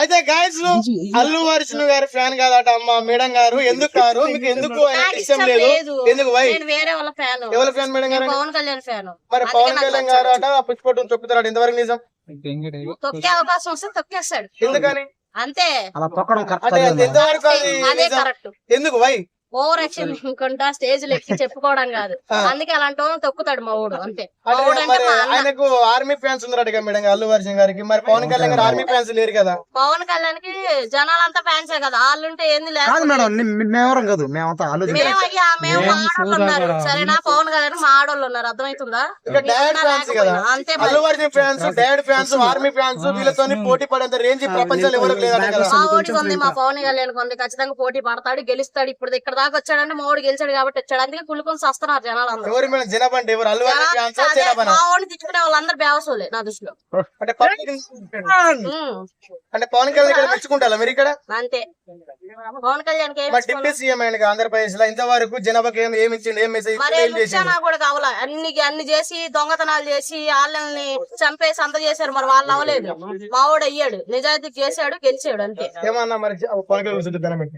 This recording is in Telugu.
అయితే గాయస్ అల్లు అర్జున్ గారి ఫ్యాన్ కాదట అమ్మ మేడం గారు ఎందుకు కారు? మీకు ఎందుకు ఇష్టం లేదు. ఎందుకు వై? నేను వేరే వాళ్ళ ఫ్యాన్. ఎవరి ఫ్యాన్ మేడం గారు? పవన్ కళ్యాణ్ ఫ్యాన్. మరి పవన్ కళ్యాణ్ గారు అట పుష్పటం తొక్కుతాడు ఎంతవరకు నిజం? తొక్కే అవకాశం వస్తే తొక్కేస్తాడు. ఎందుకని? అంతే. అలా తొక్కడం ఎంతవరకు? కరెక్ట్ ఎందుకు వై? ఓవర్ యాక్షన్ ఇంకొంటా స్టేజ్ ఎక్కి చెప్పుకోవడం కాదు. అందుకే అలాంటి వాళ్ళని తొక్కుతాడు మా ఊడు అంతే. ఆయనకు ఆర్మీ ఫ్యాన్స్ ఉన్నారట కదా మేడం అల్లు అర్జున్ గారికి. మరి పవన్ కళ్యాణ్ గారు ఆర్మీ ఫ్యాన్స్ లేరు కదా. పవన్ కళ్యాణ్కి జనాలంతా ఫ్యాన్సే కదా వాళ్ళుంటే ఏంది లేదు కాదు మేడం మేమెవరం కాదు మేమంతా ఆలోచన మేము అయ్యా మేము మా ఆడోళ్ళు ఉన్నారు. సరేనా? పవన్ కళ్యాణ్ మా ఆడోళ్ళు ఉన్నారు. అర్థమవుతుందా? డాడ్ ఫ్యాన్స్ కదా. అంతే. Allu Arjun fans dad fans army fans వీళ్ళతో పోటీ పడేంత రేంజ్ ప్రపంచంలో ఎవరికి కదా. మా ఓడికి ఉంది మా పవన్ కళ్యాణ్ ఉంది. ఖచ్చితంగా పోటీ పడతాడు గెలుస్తాడు. ఇప్పుడు ఇక్కడ దాకా వచ్చాడంటే మా ఓడి గెలిచాడు కాబట్టి వచ్చాడు అందుకే కుళ్ళుకొని వస్తున్నారు జనాలు అందరూ ఎవరి మేడం జనాభా అంటే ఎవరు అల్లు అర్జున్ ఫ్యాన్స్ అదే, జనాభా మా ఓడిని తిట్టుకునే వాళ్ళందరూ బేవసోలే నా దృష్టిలో. అంటే పవన్ కళ్యాణ్ ఇక్కడ మెచ్చుకుంటారా మీరు ఇక్కడ? అంతే. పవన్ కళ్యాణ్? డిప్యూటీ సీఎం ఆయన ఆంధ్రప్రదేశ్లో ఇంతవరకు జనాభాకి ఏం ఏమి ఇచ్చిండు ఏం మెసేజ్ కూడా కావాలా? అన్ని అన్ని చేసి దొంగతనాలు చేసి వాళ్ళని చంపేసి అంత చేశారు మరి వాళ్ళు అవ్వలేదు. మావాడు అయ్యాడు. నిజాయితీ చేశాడు గెలిచాడు అంతే. ఏమన్నా మరి పవన్ కళ్యాణ్